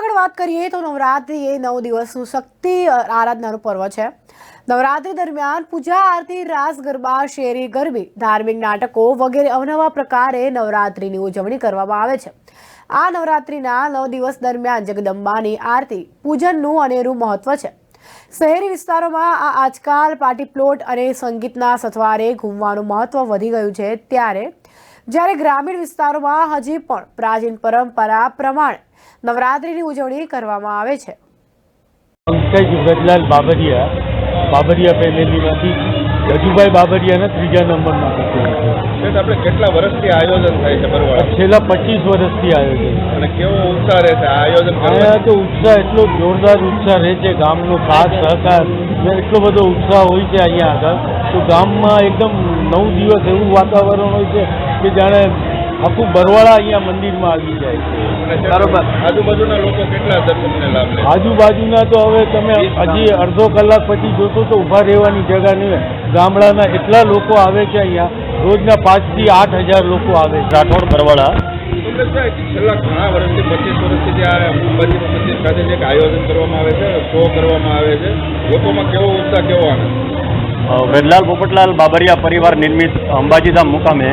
આગળ વાત કરીએ તો નવરાત્રિ એ નવ દિવસનું શક્તિ આરાધનાનું પર્વ છે. નવરાત્રિ દરમિયાન પૂજા, આરતી, રાસ, ગરબા, શેરી, ગરબી, ધાર્મિક નાટકો વગેરે અવનવા પ્રકારે નવરાત્રિની ઉજવણી કરવામાં આવે છે. આ નવરાત્રિના નવ દિવસ દરમિયાન જગદંબાની આરતી પૂજનનું અનેરું મહત્વ છે. શહેરી વિસ્તારોમાં આ આજકાલ પાર્ટી પ્લોટ અને સંગીતના સથવારે ઘૂમવાનું મહત્વ વધી ગયું છે ત્યારે જ્યારે ગ્રામીણ વિસ્તારોમાં હજી પણ પ્રાચીન પરંપરા પ્રમાણે નવરાત્રિની ઉજવણી કરવામાં આવે છે. પંકજ વ્રજલાલ બાબરિયા બાબરિયા ફેમિલીમાંથી રજુભાઈ બાબરિયાના ત્રીજા નંબરના આપણે કેટલા વર્ષથી આયોજન થાય છે છેલ્લા પચીસ વર્ષથી આયોજન અને કેવો ઉત્સાહ રહે છે? આયોજન અહીંયા તો ઉત્સાહ એટલો જોરદાર ઉત્સાહ રહે છે ગામનો ખાસ સહકાર. એટલો બધો ઉત્સાહ હોય છે અહીંયા આગળ. તો ગામમાં એકદમ નવ દિવસ એવું વાતાવરણ હોય છે કે જાણે આખું બરવાળા અહીંયા મંદિરમાં આવી જાય છે. શેઠ, આજુબાજુના લોકો કેટલા દર્શનને લાભ લે આજુબાજુના તો હવે તમે હજી અડધો કલાક પછી જોશો તો ઊભા રહેવાની જગ્યા નહીં. ગામડાના એટલા લોકો આવે છે અહીંયા. રોજના પાંચથી આઠ હજાર લોકો આવે છે. રાઠોડ બરવાળા. છેલ્લા ઘણા વર્ષથી પચીસ વર્ષથી જે આ અંબાજીનું મંદિર ખાતે જે એક આયોજન કરવામાં આવે છે શો કરવામાં આવે છે. લોકોમાં કેવો ઉત્સાહ કેવો આનંદ? વેદલાલ પોપટલાલ બાબરિયા પરિવાર નિર્મિત અંબાજીધામ મુકામે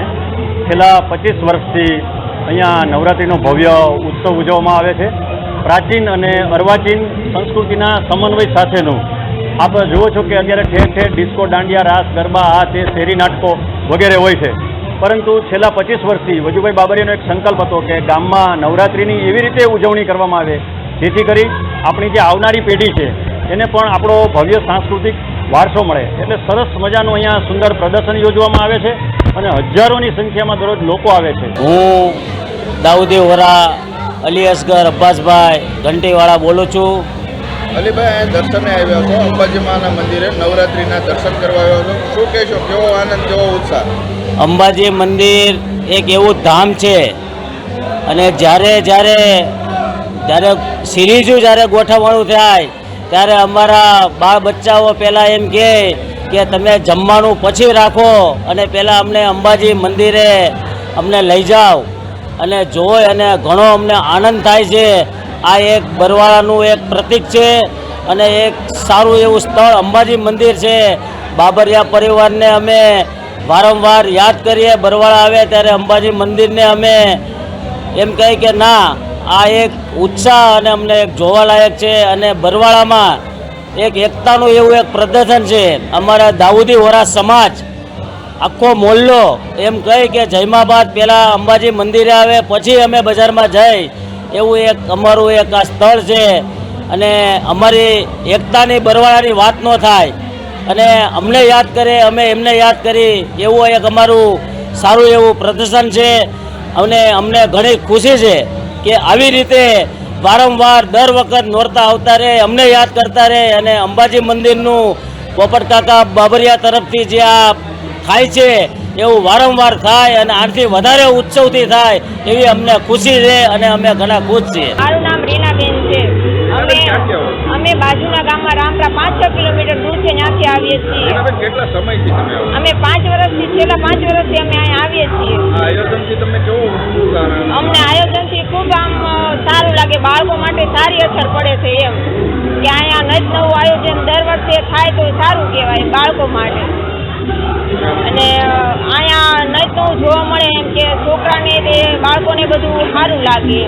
છેલ્લા પચીસ વર્ષથી અહીંયા નવરાત્રિનો ભવ્ય ઉત્સવ ઉજવવામાં આવે છે. પ્રાચીન અને અર્વાચીન સંસ્કૃતિના સમન્વય સાથેનું આપ જુઓ છો કે અત્યારે ઠેર ઠેર ડિસ્કો, દાંડિયા, રાસ, ગરબા, આ તે શેરી નાટકો વગેરે હોય છે. પરંતુ છેલ્લા પચીસ વર્ષથી વજુભાઈ બાબરિયાનો એક સંકલ્પ હતો કે ગામમાં નવરાત્રિની એવી રીતે ઉજવણી કરવામાં આવે, જેથી કરી આપણી જે આવનારી પેઢી છે, એને પણ આપણો ભવ્ય સાંસ્કૃતિક વારસો મળે. એટલે સરસ મજાનું અહીંયા સુંદર પ્રદર્શન યોજવામાં આવે છે અને હજારોની સંખ્યામાં દરરોજ લોકો આવે છે. હું દાઉદી વરા અલી અસગર અબ્બાસભાઈ ઘંટીવાળા બોલું છું. અલીભાઈ અહીંયા દર્શને આવ્યા છો. અંબાજી માના મંદિરે નવરાત્રિના દર્શન કરવા આવ્યા છો. શું કહેશો? કેવો આનંદ કેવો ઉત્સાહ? અંબાજી મંદિર એક એવું ધામ છે. અને જ્યારે જ્યારે જ્યારે સિરીઝું જ્યારે ગોઠવણું થાય ત્યારે અમારા બાળ બચ્ચાઓ પહેલાં એમ કહે કે તમે જમવાનું પછી રાખો અને પહેલાં અમને અંબાજી મંદિરે અમને લઈ જાઓ. અને જોઈ અને ઘણો અમને આનંદ થાય છે. આ એક બરવાળાનું એક પ્રતિક છે અને એક સારું એવું સ્થળ અંબાજી મંદિર છે. બાબરિયા પરિવારને અમે વારંવાર યાદ કરીએ. બરવાળા આવે ત્યારે અંબાજી મંદિરને અમે એમ કહે કે ના આ એક ઉત્સાહ અને અમને એક જોવાલાયક છે અને બરવાળામાં એક એકતાનું એવું એક પ્રદર્શન છે. અમારા દાઉદી વોરા સમાજ, આખો મોહલ્લો એમ કહી કે જયમાબાદ પહેલાં અંબાજી મંદિરે આવે, પછી અમે બજારમાં જઈ. એવું એક અમારું એક આ સ્થળ છે અને અમારી એકતાની બરવાળાની વાત ન થાય. અને અમને યાદ કરે, અમે એમને યાદ કરી, એવું એક અમારું સારું એવું પ્રદર્શન છે. અને અમને ઘણી ખુશી છે. કે આવી રીતે વારંવાર દર વખત નોરતા આવતા રહે અમને યાદ કરતા રહે અને અંબાજી મંદિરનું પોપટ કાકા બાબરિયા તરફથી જે આ થાય છે એવું વારંવાર થાય અને આનાથી વધારે ઉત્સવથી થાય એવી અમને ખુશી છે અને અમે ઘણા ખુશ છીએ. મારું નામ રીનાબેન છે. અમે? અમે બાજુના ગામમાં રામપરા પાંચ છ કિલોમીટર દૂર છે ત્યાંથી આવીએ છીએ. અમે પાંચ વર્ષથી છેલ્લા પાંચ વર્ષથી અમે અહીંયા આવીએ છીએ. માટે સારી અસર પડે છે એમ. કે અહીંયા નજ નવું આયોજન દર વર્ષે થાય તો સારું કહેવાય બાળકો માટે. અને અહીંયા નજ નવું જોવા મળે એમ કે છોકરાને તે બાળકોને બધું સારું લાગે